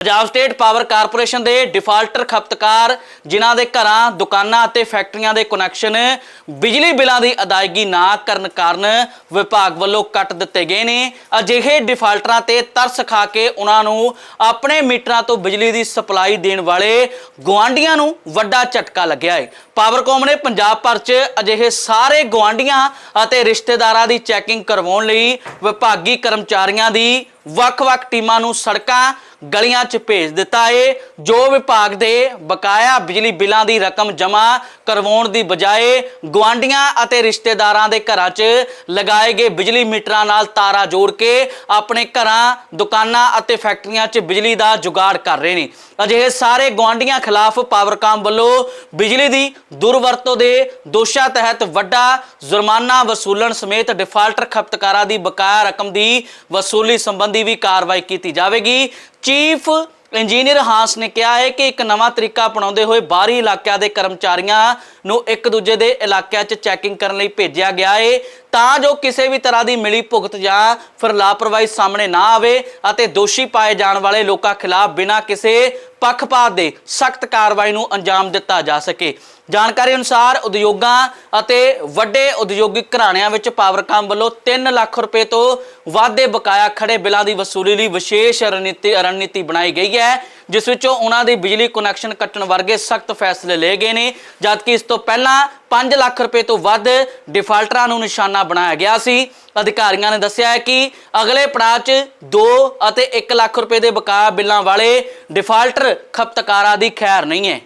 Punjab state power corporation ਦੇ defaulter ਖਪਤਕਾਰ, ਜਿਨ੍ਹਾਂ ਦੇ ਘਰਾਂ, ਦੁਕਾਨਾਂ ਅਤੇ ਫੈਕਟਰੀਆਂ ਦੇ ਕਨੈਕਸ਼ਨ ਬਿਜਲੀ ਬਿੱਲਾਂ ਦੀ ਅਦਾਇਗੀ ਨਾ ਕਰਨ ਕਾਰਨ ਵਿਭਾਗ ਵੱਲੋਂ ਕੱਟ ਦਿੱਤੇ ਗਏ ਨੇ। ਅਜਿਹੇ ਡਿਫਾਲਟਰਾਂ ਤੇ ਤਰਸ ਖਾ ਕੇ ਉਹਨਾਂ ਨੂੰ ਆਪਣੇ ਮੀਟਰਾਂ ਤੋਂ ਬਿਜਲੀ ਦੀ ਸਪਲਾਈ ਦੇਣ ਵਾਲੇ ਗੁਆਂਢੀਆਂ ਨੂੰ ਵੱਡਾ ਝਟਕਾ ਲੱਗਿਆ ਹੈ ਪਾਵਰਕੌਮ ਨੇ ਪੰਜਾਬ ਭਰ 'ਚ ਅਜਿਹੇ ਸਾਰੇ ਗੁਆਂਢੀਆਂ ਅਤੇ ਰਿਸ਼ਤੇਦਾਰਾਂ ਦੀ ਚੈਕਿੰਗ ਕਰਵਾਉਣ ਲਈ ਵਿਭਾਗੀ ਕਰਮਚਾਰੀਆਂ ਦੀ ਵੱਖ-ਵੱਖ ਟੀਮਾਂ ਨੂੰ ਸੜਕਾਂ ਗਲੀਆਂ 'ਚ ਭੇਜ ਦਿੱਤਾ ਏ। ਜੋ ਵਿਭਾਗ ਦੇ ਬਕਾਇਆ ਬਿਜਲੀ ਬਿੱਲਾਂ ਦੀ ਰਕਮ ਜਮ੍ਹਾਂ ਕਰਵਾਉਣ ਦੀ ਬਜਾਏ ਗੁਆਂਢੀਆਂ ਅਤੇ ਰਿਸ਼ਤੇਦਾਰਾਂ ਦੇ ਘਰਾਂ 'ਚ ਲਗਾਏ ਗਏ ਬਿਜਲੀ ਮੀਟਰਾਂ ਨਾਲ ਤਾਰਾਂ ਜੋੜ ਕੇ ਆਪਣੇ ਘਰਾਂ, ਦੁਕਾਨਾਂ ਅਤੇ ਫੈਕਟਰੀਆਂ 'ਚ ਬਿਜਲੀ ਦਾ ਜੁਗਾੜ ਕਰ ਰਹੇ ਨੇ। ਅਜਿਹੇ ਸਾਰੇ ਗੁਆਂਢੀਆਂ ਖਿਲਾਫ ਪਾਵਰਕਾਮ ਵੱਲੋਂ ਬਿਜਲੀ ਦੀ ਦੁਰਵਰਤੋਂ ਦੇ ਦੋਸ਼ਾਂ ਤਹਿਤ ਵੱਡਾ ਜੁਰਮਾਨਾ ਵਸੂਲਣ ਸਮੇਤ ਡਿਫਾਲਟਰ ਖਪਤਕਾਰਾਂ ਦੀ ਬਕਾਇਆ ਰਕਮ ਦੀ ਵਸੂਲੀ ਸੰਬੰਧੀ ਵੀ ਕਾਰਵਾਈ ਕੀਤੀ ਜਾਵੇਗੀ। ਚੀਫ ਇੰਜੀਨੀਅਰ ਹਾਂਸ ਨੇ ਕਿਹਾ ਹੈ ਕਿ ਇੱਕ ਨਵਾਂ ਤਰੀਕਾ ਅਪਣਾਉਂਦੇ ਹੋਏ ਬਾਹਰੀ ਇਲਾਕਿਆਂ ਦੇ ਕਰਮਚਾਰੀਆਂ ਨੂੰ ਇੱਕ ਦੂਜੇ ਦੇ ਇਲਾਕਿਆਂ 'ਚ ਚੈਕਿੰਗ ਕਰਨ ਲਈ ਭੇਜਿਆ ਗਿਆ ਹੈ। ਤਾਂ ਜੋ ਕਿਸੇ ਵੀ ਤਰ੍ਹਾਂ ਦੀ ਮਿਲੀ ਭੁਗਤ ਜਾਂ ਫਿਰ ਲਾਪਰਵਾਹੀ ਸਾਹਮਣੇ ਨਾ ਆਵੇ ਅਤੇ ਦੋਸ਼ੀ ਪਾਏ ਜਾਣ ਵਾਲੇ ਲੋਕਾਂ ਖਿਲਾਫ ਬਿਨਾਂ ਕਿਸੇ ਪੱਖਪਾਤ ਦੇ ਸਖਤ ਕਾਰਵਾਈ ਨੂੰ ਅੰਜਾਮ ਦਿੱਤਾ ਜਾ ਸਕੇ। ਜਾਣਕਾਰੀ ਅਨੁਸਾਰ ਉਦਯੋਗਾਂ ਅਤੇ ਵੱਡੇ ਉਦਯੋਗਿਕ ਘਰਾਣਿਆਂ ਵਿੱਚ ਪਾਵਰਕਾਮ ਵੱਲੋਂ 3 ਲੱਖ ਰੁਪਏ ਤੋਂ ਵਾਧੇ ਬਕਾਇਆ ਖੜੇ ਬਿੱਲਾਂ ਦੀ ਵਸੂਲੀ ਲਈ ਵਿਸ਼ੇਸ਼ ਰਣਨੀਤੀ ਰਣਨੀਤੀ ਬਣਾਈ ਗਈ ਹੈ। ਜਿਸ ਵਿੱਚੋਂ ਉਹਨਾਂ ਦੀ ਬਿਜਲੀ ਕਨੈਕਸ਼ਨ ਕੱਟਣ ਵਰਗੇ ਸਖਤ ਫੈਸਲੇ ਲਏ ਗਏ ਨੇ, ਜਦਕਿ ਇਸ ਤੋਂ ਪਹਿਲਾਂ 5 ਲੱਖ ਰੁਪਏ ਤੋਂ ਵੱਧ ਡਿਫਾਲਟਰਾਂ ਨੂੰ ਨਿਸ਼ਾਨਾ ਬਣਾਇਆ ਗਿਆ ਸੀ। ਅਧਿਕਾਰੀਆਂ ਨੇ ਦੱਸਿਆ ਹੈ ਕਿ ਅਗਲੇ ਪੜਾਅ 'ਚ 2 ਅਤੇ 1 ਲੱਖ ਰੁਪਏ ਦੇ ਬਕਾਇਆ ਬਿੱਲਾਂ ਵਾਲੇ ਡਿਫਾਲਟਰ ਖਪਤਕਾਰਾਂ ਦੀ ਖੈਰ ਨਹੀਂ ਹੈ।